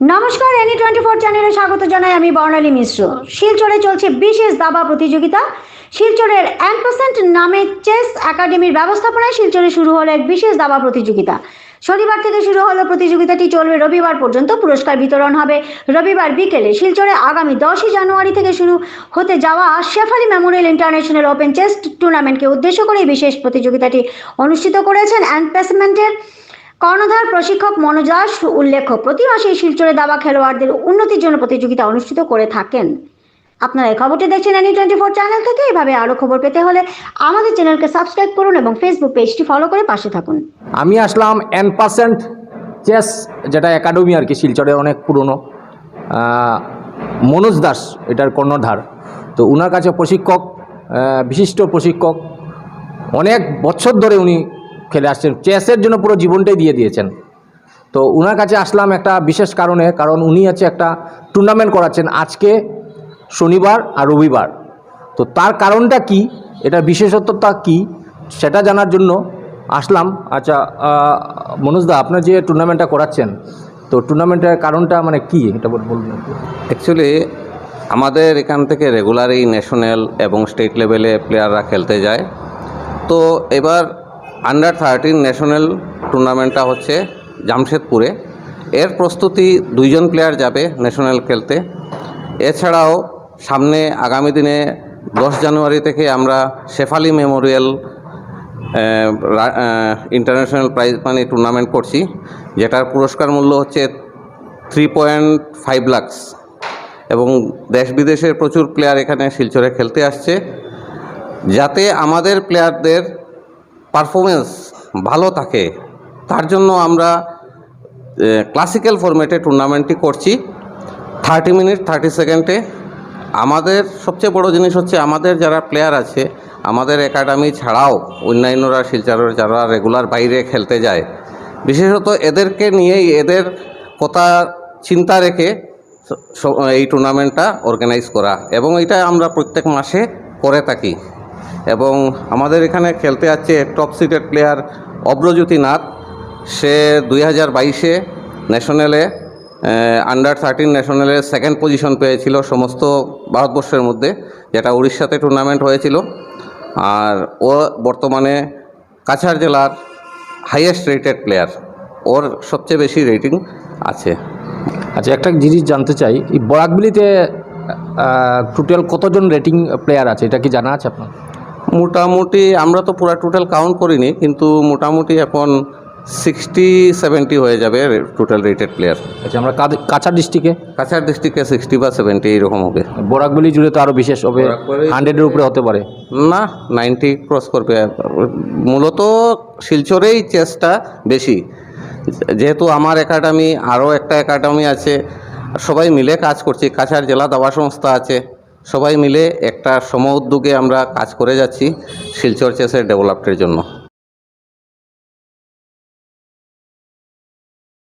নমস্কার any twenty four চ্যানেলে স্বাগত জানাই আমি বর্ণালী মিশ্র। শিলচরে চলছে বিশেষ দাবা প্রতিযোগিতা। শিলচরের অ্যাম্পাসেন্ট নামে চেস একাডেমির ব্যবস্থাপনায় শিলচরে শুরু হলো এক বিশেষ দাবা প্রতিযোগিতা। শনিবার থেকে শুরু হলো প্রতিযোগিতাটি, চলবে রবিবার পর্যন্ত। পুরস্কার বিতরণ হবে রবিবার বিকেলে। শিলচরে আগামী দশই জানুয়ারি থেকে শুরু হতে যাওয়া Shefali memorial international open chess টুর্নামেন্টকে উদ্দেশ্য করে বিশেষ প্রতিযোগিতাটি অনুষ্ঠিত করেছেন অ্যাম্পাসমেন্টের কর্ণধার প্রশিক্ষক মনোজ দাস উল্লেখ্য প্রতি মাসে শিলচরে দাবা খেলোয়াড়দের উন্নতির জন্য প্রতিযোগিতা অনুষ্ঠিত করে থাকেন। আপনারা এই খবরটি দেখছেন এনি টোয়েন্টি ফোর চ্যানেল থেকে। এভাবে আরও খবর পেতে হলে আমাদের চ্যানেলকে সাবস্ক্রাইব করুন এবং ফেসবুক পেজটি ফলো করে পাশে থাকুন। আমি আসলাম এন পার্সেন্ট চেস যেটা একাডেমি আর কি শিলচরের অনেক পুরনো। মনোজ দাস এটার কর্ণধার। তো ওনার কাছে প্রশিক্ষক বিশিষ্ট প্রশিক্ষক। অনেক বছর ধরে উনি খেলে আসছেন। চেসের জন্য পুরো জীবনটাই দিয়ে দিয়েছেন। তো ওনার কাছে আসলাম একটা বিশেষ কারণে, কারণ উনি আছে একটা টুর্নামেন্ট করাচ্ছেন আজকে, শনিবার আর রবিবার। তো তার কারণটা কি? এটা বিশেষত্বটা কি? সেটা জানার জন্য আসলাম। আচ্ছা মনোজদা আপনার যে টুর্নামেন্টটা করাচ্ছেন, তো টুর্নামেন্টের কারণটা মানে কি? এটা বল- বলবেন অ্যাকচুয়ালি আমাদের এখান থেকে রেগুলারই ন্যাশনাল এবং স্টেট লেভেলে প্লেয়াররা খেলতে যায়। তো এবার আন্ডার থার্টিন ন্যাশনাল টুর্নামেন্টটা হচ্ছে জামশেদপুরে। এর প্রস্তুতি দুইজন প্লেয়ার যাবে ন্যাশনাল খেলতে। এছাড়াও সামনে আগামী দিনে দশ জানুয়ারি থেকে আমরা Shefali memorial international prize money tournament করছি, যেটার পুরস্কার মূল্য হচ্ছে থ্রি পয়েন্ট ফাইভ লাক্স এবং দেশ বিদেশের প্রচুর প্লেয়ার এখানে শিলচরে খেলতে আসছে। যাতে আমাদের প্লেয়ারদের পারফরমেন্স ভালো থাকে, তার জন্য আমরা ক্লাসিক্যাল ফরম্যাটে টুর্নামেন্টটি করছি। থার্টি মিনিট থার্টি সেকেন্ডে আমাদের সবচেয়ে বড় জিনিস হচ্ছে, আমাদের যারা প্লেয়ার আছে, আমাদের একাডেমি ছাড়াও অন্যান্যরা, শিলচরের যারা রেগুলার বাইরে খেলতে যায়, বিশেষত এদেরকে নিয়েই, এদের কথা চিন্তা রেখে এই টুর্নামেন্টটা অর্গানাইজ করা। এবং এটা আমরা প্রত্যেক মাসে করে থাকি। এবং আমাদের এখানে খেলতে আছে top seeded player Abhrajyoti Nath. সে দুই হাজার বাইশে ন্যাশনালে আন্ডার থার্টিন ন্যাশনালে সেকেন্ড পজিশন পেয়েছিল সমস্ত ভারতবর্ষের মধ্যে, যেটা উড়িষ্যাতে টুর্নামেন্ট হয়েছিল। আর ও বর্তমানে কাছাড় জেলার হাইয়েস্ট রেটেড প্লেয়ার ওর সবচেয়ে বেশি রেটিং আছে। আচ্ছা একটা জিনিস জানতে চাই, এই বরাকবিলিতে টোটাল কতজন রেটিং প্লেয়ার আছে? এটা কি জানা আছে আপনার? মোটামুটি আমরা তো পুরো টোটাল কাউন্ট করিনি কিন্তু মোটামুটি এখন সিক্সটি সেভেন্টি হয়ে যাবে টোটাল রেটেড প্লেয়ার আচ্ছা আমরা কাছাড় ডিস্ট্রিক্টে কাছাড় ডিস্ট্রিক্টে সিক্সটি বা সেভেন্টি এরকম হবে। বরাকবিলি জুড়ে তো আরও বিশেষ হবে হান্ড্রেডের উপরে হতে পারে। না নাইনটি ক্রস করবে। মূলত শিলচরেই চেষ্টা বেশি। যেহেতু আমার একাডেমি আরও একটা একাডেমি আছে সবাই মিলে কাজ করছি। কাছাড় জেলা দাবা সংস্থা আছে। সবাই মিলে একটা সম উদ্যোগে আমরা কাজ করে যাচ্ছি শিলচর চেসের ডেভেলপের জন্য।